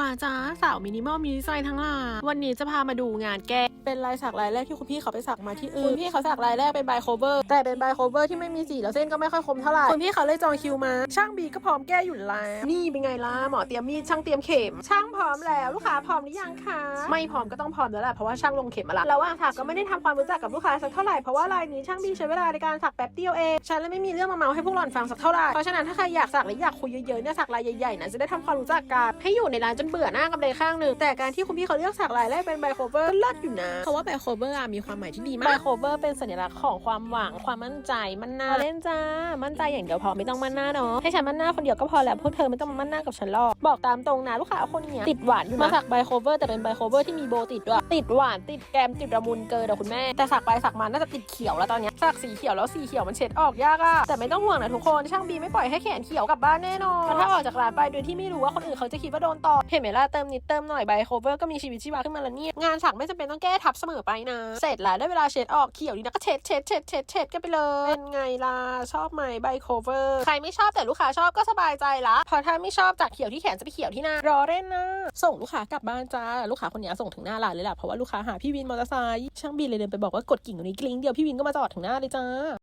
มาจ้าสาวมินิมอลมินิไซน์ทั้งหลายวันนี้จะพามาดูงานแก้เป็นลายสักลายแรกที่คุณพี่เขาไปสักมาที่อื่นคุณพี่เขาสักลายแรกเป็นใบโคเวอร์แต่เป็นใบโคเวอร์ที่ไม่มีสีแล้วเส้นก็ไม่ค่อยคมเท่าไหร่คุณพี่เขาเลยจองคิวมา ช่างบีก็พร้อมแก้อยู่แล้วนี่เป็นไงล่ะหมอเตรียมมีดช่างเตรียมเข็ม ช่างพร้อมแล้วลูกค้าพร้อมหรือยังคะไม่พร้อมก็ต้องพร้อมแล้วแหละเพราะว่าช่างลงเข็มมาละระหว่างสักก็ไม่ได้ทำความรู้จักกับลูกค้าสักเท่าไหร่เพราะว่าลายนี้ช่างบีใช้เวลาในการสักแป๊บเดียวเองฉันเลยไม่มีเรื่องมาเมาให้พวกหล่อนฟังสักเท่าไหร่เพราะฉะนั้นถ้าใครอยากสักหรืออยากคุยเยอะๆเนี่ยสักลายใหญ่ๆนะจะได้ทำความรู้จักกันให้อยู่ในร้านจนเบื่อหน้ากันเลยข้างหนึ่งแต่การที่คุณพี่เขาเลือกสักลายแรกเป็นไบโคเวอร์ก็เลิศอยู่นะเพราะว่าไบโคเวอร์มีความหมายที่ดีมากไบโคเวอร์เป็นสัญลักษณ์ของความหวังความมั่นใจมั่นหน้าเล่นจ้า มั่นใจอย่างเดียวพอไม่ต้องมั่นหน้าเนาะให้ฉันมั่นหน้าคนเดียวก็พอแล้วพวกเธอไม่ต้องมามั่นหน้ากับฉันหรอกบอกตามตรงนะลูกค้าคนเนี้ยติดหวานอยู่นะมาสักไบโคเวอร์แต่เป็นไบโคเวอร์ที่มีโบติดด้วยติดหวานติดแกมติดระมุนเกินอะคุณแม่แต่สักไปสักมาน่าจะติดเขียวแล้วตอนเนี้ยสักสีเขียวแล้วสีเขียวมันเช็ดออกยากอะแต่ไม่ต้องห่วงนะทุกคนช่างบีไม่ปล่อยให้แขนเขียวกลับบ้านแน่นอนเพราะถ้าออกจากร้านไปโดยที่ไม่รู้ว่าคนอื่นเขาจะคิดว่าโดนต่อเห็นไหมล่ะเติมนิดเติมหน่อยไบโคเวอร์ก็มีชีวิตชีวาขึ้นมาแล้วเนี่ยงานสักไม่จำเป็นต้องแก้ทับเสมอไปนะ เสร็จแล้วได้เวลาเช็ดออกเขียวดีนะก็เช็ดเช็ดเช็ดเช็ดเช็ดกันไปเลยเป็นไงล่ะชอบไหมไบโคเวอร์ใครไม่ชอบแต่ลูกค้าชอบก็สบายใจละพราะถ้าไม่ชอบจากเขียวที่แขนจะไปเขียวที่หน้ารอเล่นนะส่งลูกค้ากลับบ้านจ้าลูกค้าคนนี้ส่งถึงหน้าร้านเลยแหละเพราะว่าลูกค้าหาพี่วินมอเตอร์ไซค์ช่างบินเลยเดินไปบอกว่ากดกิ่งตรงนี้กลิ้งเดียวพี่วินก็มาจอดถึงหน้าเลยจ้า